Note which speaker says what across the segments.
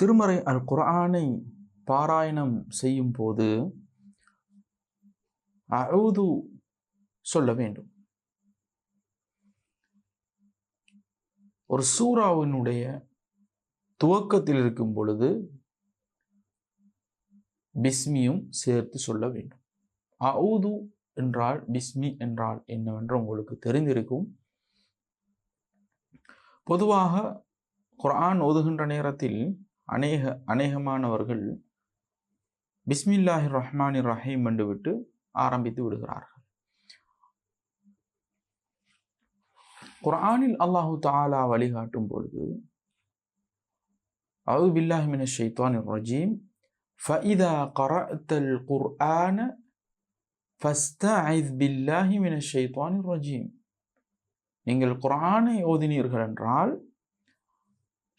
Speaker 1: திருமறை அல் குர்ஆனை பாராயணம் செய்யும் போது அவுது சொல்ல வேண்டும். ஒரு சூறாவினுடைய துவக்கத்தில் இருக்கும் பொழுது பிஸ்மியும் சேர்த்து சொல்ல வேண்டும். அவுது என்றால் பிஸ்மி என்றால் என்னவென்று உங்களுக்கு தெரிந்திருக்கும். பொதுவாக குர்ஆன் ஓதுகின்ற நேரத்தில் அநேக அநேகமானவர்கள் பிஸ்மில்லாஹி ரஹ்மானி ரஹீம் என்று விட்டு ஆரம்பித்து விடுகிறார்கள். குரானில் அல்லாஹு தாலா வழிகாட்டும் பொழுது அவு பில்லாஹிமின் ஷைத்வான் ரஜீம் ஃபஇதா கரத்தல் குர்ஆன ஃபஸ்தஐத் பில்லாஹி மின ஷைத்வான் ரஜீம். நீங்கள் குரானை ஓதினீர்கள் என்றால்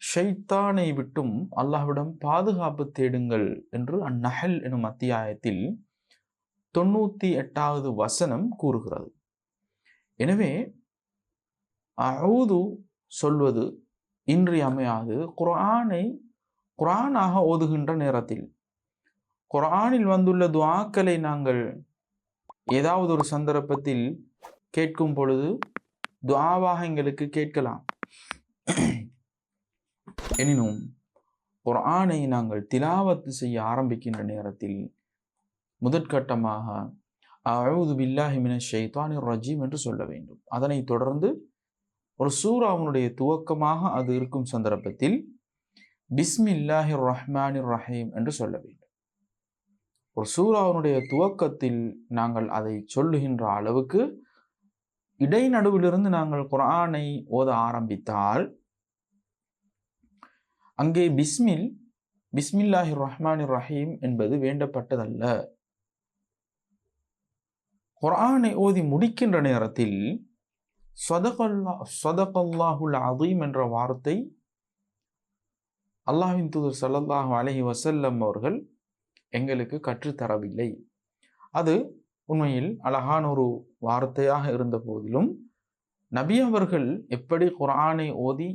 Speaker 1: ஷைத்தானை விட்டும் அல்லாஹ்விடம் பாதுகாப்பு தேடுங்கள் என்று அந்நஹல் எனும் அத்தியாயத்தில் தொண்ணூற்றி எட்டாவது வசனம் கூறுகிறது. எனவே அவுது சொல்வது இன்றியமையாது. குரானை குரானாக ஓதுகின்ற நேரத்தில் குரானில் வந்துள்ள துவாக்களை நாங்கள் ஏதாவது ஒரு சந்தர்ப்பத்தில் கேட்கும் பொழுது துவாவாக எங்களுக்கு கேட்கலாம். எனினும் குர்ஆனை நாங்கள் திலாவத்து செய்ய ஆரம்பிக்கின்ற நேரத்தில் முதற்கட்டமாக அழுது பில்லாஹி மின ஷைத்தானி ரஜீம் என்று சொல்ல வேண்டும். அதனைத் தொடர்ந்து ஒரு சூராவனுடைய துவக்கமாக அது இருக்கும் சந்தர்ப்பத்தில் பிஸ்மில்லாஹி ரஹ்மானி ரஹீம் என்று சொல்ல வேண்டும். ஒரு சூராவனுடைய துவக்கத்தில் நாங்கள் அதை சொல்லுகின்ற அளவுக்கு இடைநடுவிலிருந்து நாங்கள் குரானை ஓத ஆரம்பித்தால் அங்கே பிஸ்மில் பிஸ்மில்லாஹி ரஹ்மான் ரஹீம் என்பது வேண்டப்பட்டதல்ல. குரானை ஓதி முடிக்கின்ற நேரத்தில் சொதகல்லா சொதகல்லாஹுல் அதீம் என்ற வார்த்தை அல்லாஹின் தூதர் சல்லல்லாஹு அலஹி வசல்லம் அவர்கள் எங்களுக்கு கற்றுத்தரவில்லை அது உண்மையில் அழகான ஒரு வார்த்தையாக இருந்த போதிலும் நபி அவர்கள் எப்படி குரானை ஓதி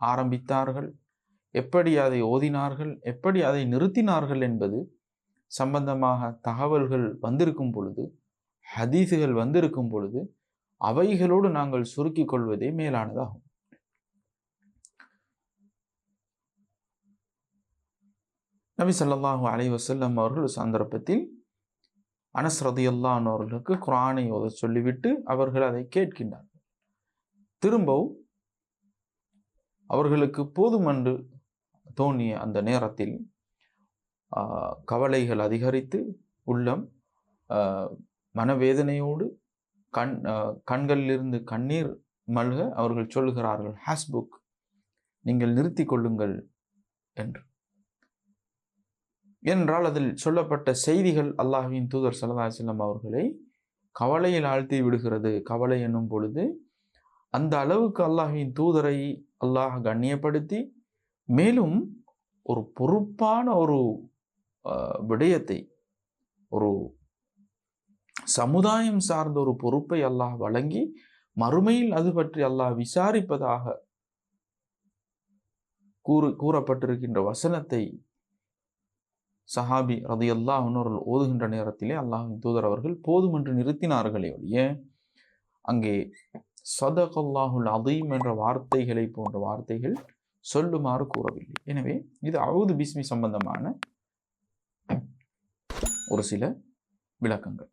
Speaker 1: ஆரம்பித்தார்கள்? எப்படி அதை ஓதினார்கள் எப்படி அதை நிறுத்தினார்கள் என்பது சம்பந்தமாக தகவல்கள் வந்திருக்கும் பொழுது ஹதீஸுகள் வந்திருக்கும் பொழுது அவைகளோடு நாங்கள் சுருக்கிக் கொள்வதே மேலானதாகும். நபி ஸல்லல்லாஹு அலைஹி அவர்கள் சந்தர்ப்பத்தில் அனஸ் ரதியல்லான் அவர்களுக்கு குரானை ஓத சொல்லிவிட்டு அவர்கள் அதை கேட்கின்றார்கள். திரும்பவும் அவர்களுக்கு போதுமென்று தோணிய அந்த நேரத்தில் கவலைகள் அதிகரித்து உள்ளம் மனவேதனையோடு கண் கண்களிலிருந்து கண்ணீர் மல்க அவர்கள் சொல்லுகிறார்கள் ஹாஸ்புக் நீங்கள் நிறுத்தி கொள்ளுங்கள் என்று. ஏனென்றால் அதில் சொல்லப்பட்ட செய்திகள் அல்லாஹ்வின் தூதர் ஸல்லல்லாஹு அவர்களை கவலையில் ஆழ்த்தி விடுகிறது. கவலை என்னும் பொழுது அந்த அளவுக்கு அல்லாஹ்வின் தூதரை அல்லாஹ் கண்ணியப்படுத்தி மேலும் ஒரு பொறுப்பான ஒரு விடயத்தை ஒரு சமுதாயம் சார்ந்த ஒரு பொறுப்பை அல்லாஹ் வழங்கி மறுமையில் அது பற்றி அல்லாஹ் விசாரிப்பதாக கூறு கூறப்பட்டிருக்கின்ற வசனத்தை சஹாபி ரதி அல்லாஹ் அவர்கள் ஓதுகின்ற நேரத்திலே அல்லாஹின் தூதர் அவர்கள் போதும் என்று நிறுத்தினார்களே ஒழிய அங்கே சதகல்லாஹுல் அதீம் என்ற வார்த்தைகளை போன்ற வார்த்தைகள் சொல்லுமாறு கூறவில்லை. எனவே இது அவுது பிஸ்மி சம்பந்தமான ஒரு சில விளக்கங்கள்.